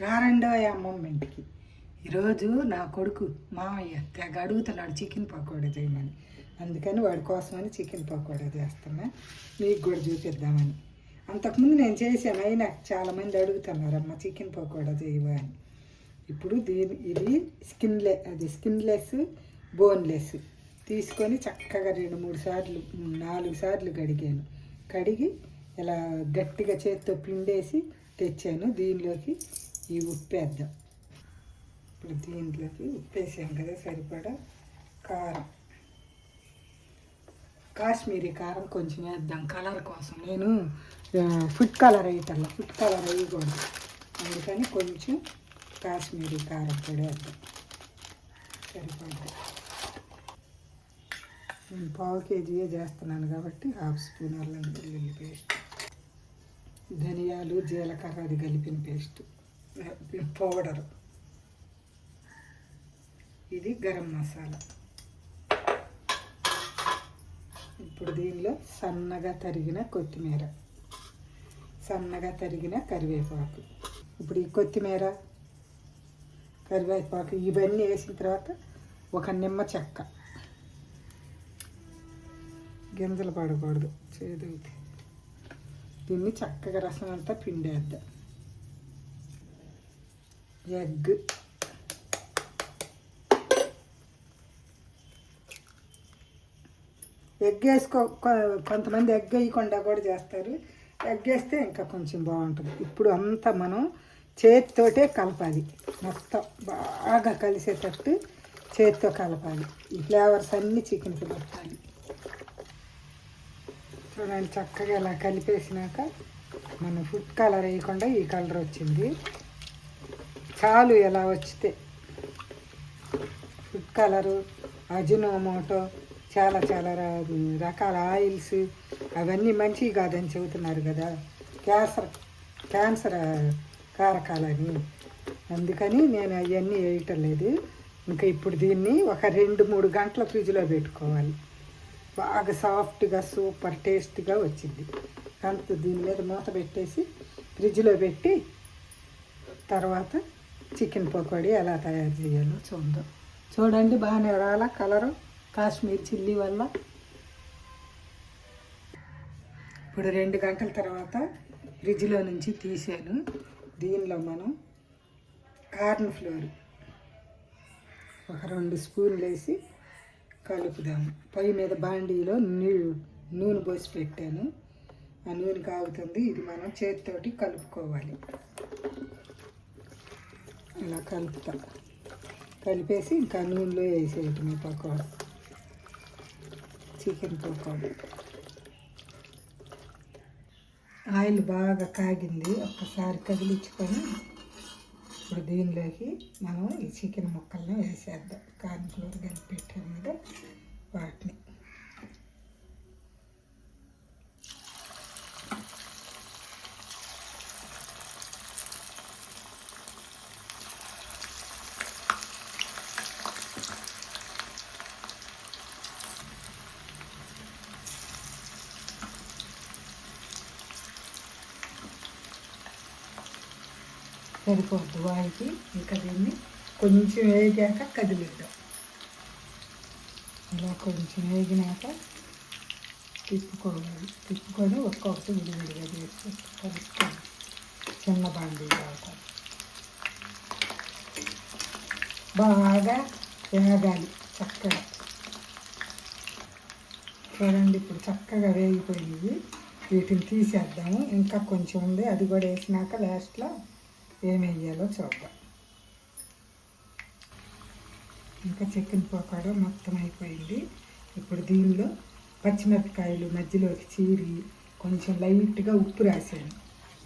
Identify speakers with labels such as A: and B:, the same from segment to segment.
A: రారండో అమ్మమ్మ ఇంటికి ఈరోజు నా కొడుకు మామయ్య తెగ అడుగుతున్నాడు చికెన్ పకోడా చేయమని. అందుకని వాడి కోసమని చికెన్ పకోడా చేస్తున్నా. మీకు కూడా చూపిద్దామని. అంతకుముందు నేను చేశాను అయినా చాలామంది అడుగుతున్నారు అమ్మ చికెన్ పకోడా చేయవా అని. ఇప్పుడు దీని ఇది స్కిన్లె అది స్కిన్లెస్ బోన్లెస్. తీసుకొని చక్కగా రెండు మూడు సార్లు నాలుగు సార్లు కడిగాను. కడిగి ఇలా గట్టిగా చేత్తో పిండేసి తెచ్చాను. దీనిలోకి ఈ ఉప్పు వేద్దాం ఇప్పుడు దీంట్లోకి ఉప్పు వేసాం కదా సరిపడా కారం. కాశ్మీరీ కారం కొంచెం వేద్దాం కలర్ కోసం. నేను ఫుడ్ కలర్ వేయటల్లా ఫుడ్ కలర్ వేయకూడదు అందుకని కొంచెం కాశ్మీరీ కారం కూడా వేద్దాం. సరిపడ్డా నేను పావు కేజీయే చేస్తున్నాను కాబట్టి హాఫ్ స్పూన్ అల్లం వెల్లుల్లి పేస్ట్ ధనియాలు జీలకర్ర అది కలిపిన పేస్ట్. పౌడరు ఇది గరం మసాలా. ఇప్పుడు దీనిలో సన్నగా తరిగిన కొత్తిమీర. సన్నగా తరిగిన కరివేపాకు. ఇప్పుడు ఈ కొత్తిమీర కరివేపాకు ఇవన్నీ వేసిన తర్వాత ఒక నిమ్మ చెక్క. గింజలు పడకూడదు చేదైతే దీన్ని చక్కగా రసం అంతా పిండేద్దాం. ఎగ్. ఎగ్ వేసుకో కొ- కొంతమంది ఎగ్ వేయకుండా కూడా చేస్తారు. ఎగ్ వేస్తే ఇంకా కొంచెం బాగుంటుంది. ఇప్పుడు అంతా మనం చేతితోటే కలపాలి. మొత్తం బాగా కలిసేటట్టు చేతితో కలపాలి. ఈ ఫ్లేవర్స్ అన్నీ చికెన్కి పట్టాలి చూడండి చక్కగా ఇలా కలిపేసినాక మనం ఫుడ్ కలర్ వేయకుండా ఈ కలర్ వచ్చింది. చాలు ఎలా వచ్చితే. ఫుడ్ కలరు అజినోమోటో చాలా చాలా రకాల ఆయిల్స్ అవన్నీ మంచివి కాదని చెబుతున్నారు కదా. క్యాన్సర్ క్యాన్సర్ కారకాలని. అందుకని నేను అవన్నీ వేయటం లేదు. ఇంకా ఇప్పుడు దీన్ని ఒక రెండు మూడు గంటల ఫ్రిడ్జ్లో పెట్టుకోవాలి. బాగా సాఫ్ట్గా సూపర్ టేస్ట్గా వచ్చింది. అంత దీని మీద మూత పెట్టేసి ఫ్రిడ్జ్లో పెట్టి తర్వాత చికెన్ పకోడీ ఎలా తయారు చేయాలో చూద్దాం. చూడండి బాగానే రాల కలరు. కాశ్మీర్ చిల్లీ వల్ల. ఇప్పుడు రెండు గంటల తర్వాత ఫ్రిడ్జ్లో నుంచి తీసాను. దీనిలో మనం కార్న్ ఫ్లోర్ ఒక రెండు స్పూన్లు వేసి కలుపుదాము పొయ్యి మీద బాండీలో నీళ్ళు నూనె పోసి పెట్టాను. ఆ నూనె కాగుతుంది. ఇది మనం చేతితోటి కలుపుకోవాలి. ఇలా కలుపుతాం కలిపేసి ఇంకా నూనెలో వేసేయటం పకోడా. చికెన్ పకోడా. ఆయిల్ బాగా కాగింది. ఒక్కసారి కదిలించుకొని ఇప్పుడు దీనిలోకి మనం ఈ చికెన్ ముక్కల్ని వేసేద్దాం. కార్న్ ఫ్లోర్ కలిపి పెట్టాం కదా వాటిని సరిపోద్దు వాడికి ఇంకా దీన్ని కొంచెం వేగాక కదిలిద్దాం. ఇలా కొంచెం వేగినాక తిప్పుకోవాలి. తిప్పుకొని ఒక్కొక్కటి విడివిడిగా చేసి కలుపుకోవాలి చిన్న బండి కావాలి బాగా వేగాలి చక్కగా. చూడండి ఇప్పుడు చక్కగా వేగిపోయింది. వీటిని తీసేద్దాము. ఇంకా కొంచెం ఉంది. అది కూడా వేసినాక లాస్ట్లో ఏం వేయాలో చూద్దాం. ఇంకా చికెన్ పకోడా మొత్తం అయిపోయింది. ఇప్పుడు దీనిలో పచ్చిమిరపకాయలు మధ్యలోకి చీరి కొంచెం లైట్గా ఉప్పు రాశాను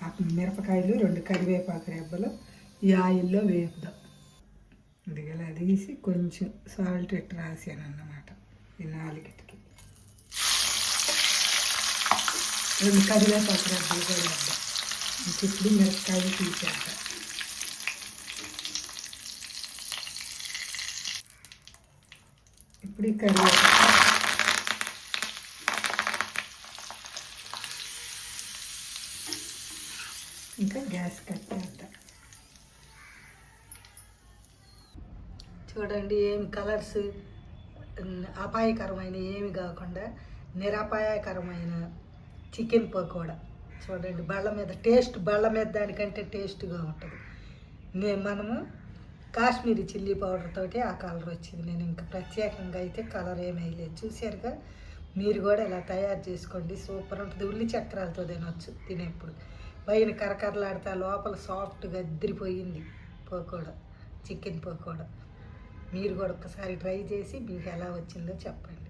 A: ఆ మిరపకాయలు రెండు కరివేపాకు రెబ్బలు ఈ ఆయిల్లో వేపుదాం. ఇది తీసి కొంచెం సాల్ట్ ఎట్టు రాశాను అన్నమాట ఈ నాలుగిటికి. రెండు కరివేపాకు రెబ్బలు కూడా వేద్దాం. ఇప్పుడు మిరపకాయలు తీసాక ఇప్పుడు ఈ కరివేపాకు. ఇంకా గ్యాస్ కట్టేద్దాం చూడండి ఏమి కలర్స్ అపాయకరమైన ఏమి కాకుండా నిరపాయకరమైన చికెన్ పకోడా. చూడండి బళ్ళ మీద టేస్ట్ బళ్ళ మీద దానికంటే టేస్ట్గా ఉంటుంది. మేము మనము కాశ్మీరీ చిల్లీ పౌడర్ తోటి ఆ కలర్ వచ్చింది. నేను ఇంకా ప్రత్యేకంగా అయితే కలర్ ఏమీ వేయలేదు. చూశారుగా? మీరు కూడా ఇలా తయారు చేసుకోండి. సూపర్ ఉంటుంది. ఉల్లి చక్రాలతో తినొచ్చు తినేప్పుడు. పైన కరకరలాడితే లోపల సాఫ్ట్గా అద్దరిపోయింది పకోడ చికెన్ పకోడ. మీరు కూడా ఒకసారి ట్రై చేసి మీకు ఎలా వచ్చిందో చెప్పండి.